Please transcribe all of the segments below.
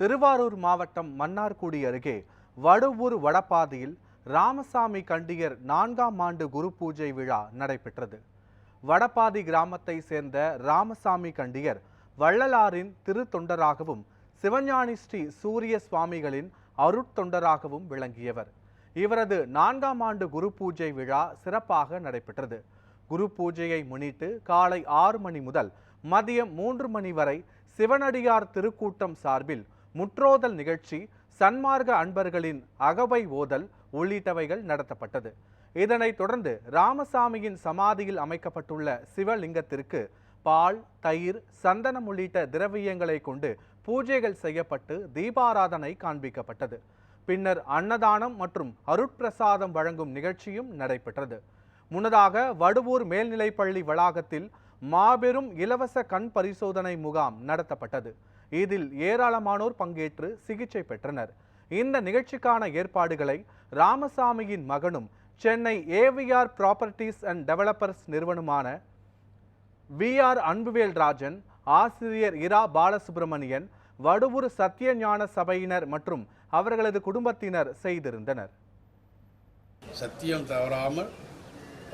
திருவாரூர் மாவட்டம் மன்னார்குடி அருகே வடுவூர் வடபாதையில் ராமசாமி கண்டியர் நான்காம் ஆண்டு குரு பூஜை விழா நடைபெற்றது. வடபாதி கிராமத்தை சேர்ந்த ராமசாமி கண்டியர் வள்ளலாரின் திருத்தொண்டராகவும் சிவஞானி ஸ்ரீ சூரிய சுவாமிகளின் அருட்தொண்டராகவும் விளங்கியவர். இவரது நான்காம் ஆண்டு குரு பூஜை விழா சிறப்பாக நடைபெற்றது. குரு பூஜையை முன்னிட்டு காலை ஆறு மணி முதல் மதியம் மூன்று மணி வரை சிவனடியார் திருக்கூட்டம் சார்பில் முற்றோதல் நிகழ்ச்சி சன்மார்க்க அன்பர்களின் அகவை ஓதல் உள்ளிட்டவைகள் நடத்தப்பட்டது. இதனைத் தொடர்ந்து ராமசாமியின் சமாதியில் அமைக்கப்பட்டுள்ள சிவலிங்கத்திற்கு பால் தயிர் சந்தனம் உள்ளிட்ட திரவியங்களை கொண்டு பூஜைகள் செய்யப்பட்டு தீபாராதனை காண்பிக்கப்பட்டது. பின்னர் அன்னதானம் மற்றும் அருட்பிரசாதம் வழங்கும் நிகழ்ச்சியும் நடைபெற்றது. முன்னதாக வடுவூர் மேல்நிலைப்பள்ளி வளாகத்தில் மாபெரும் இலவச கண் பரிசோதனை முகாம் நடத்தப்பட்டது. இதில் ஏராளமானோர் பங்கேற்று சிகிச்சை பெற்றனர். இந்த நிகழ்ச்சிக்கான ஏற்பாடுகளை ராமசாமியின் மகனும் Chennai AVR properties and developers நிறுவனமான விஆர் அன்புவேல் ராஜன் ஆசிரியர் இரா பாலசுப்ரமணியன் வடுவூர் சத்தியஞான சபையினர் மற்றும் அவர்களது குடும்பத்தினர் செய்திருந்தனர். சத்தியம் தவறாமல்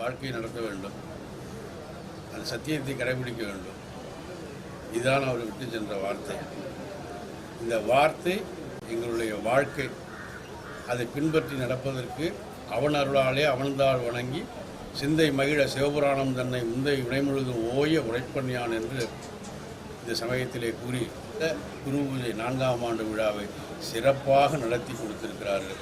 வாழ்க்கையை நடத்த வேண்டும். அந்த சத்தியத்தை கடைபிடிக்க வேண்டும். இதுதான் அவர் விட்டு சென்ற வார்த்தை. இந்த வார்த்தை எங்களுடைய வாழ்க்கை. அதை பின்பற்றி நடப்பதற்கு அவன் அருளாலே அவன்தாள் வணங்கி சிந்தை மகிழ சிவபுராணம் தன்னை முந்தை வினைமுழுதும் ஓய உரைப்பண்யான் என்று இந்த சமயத்திலே கூறி குரு பூஜை நான்காம் ஆண்டு விழாவை சிறப்பாக நடத்தி கொடுத்திருக்கிறார்கள்.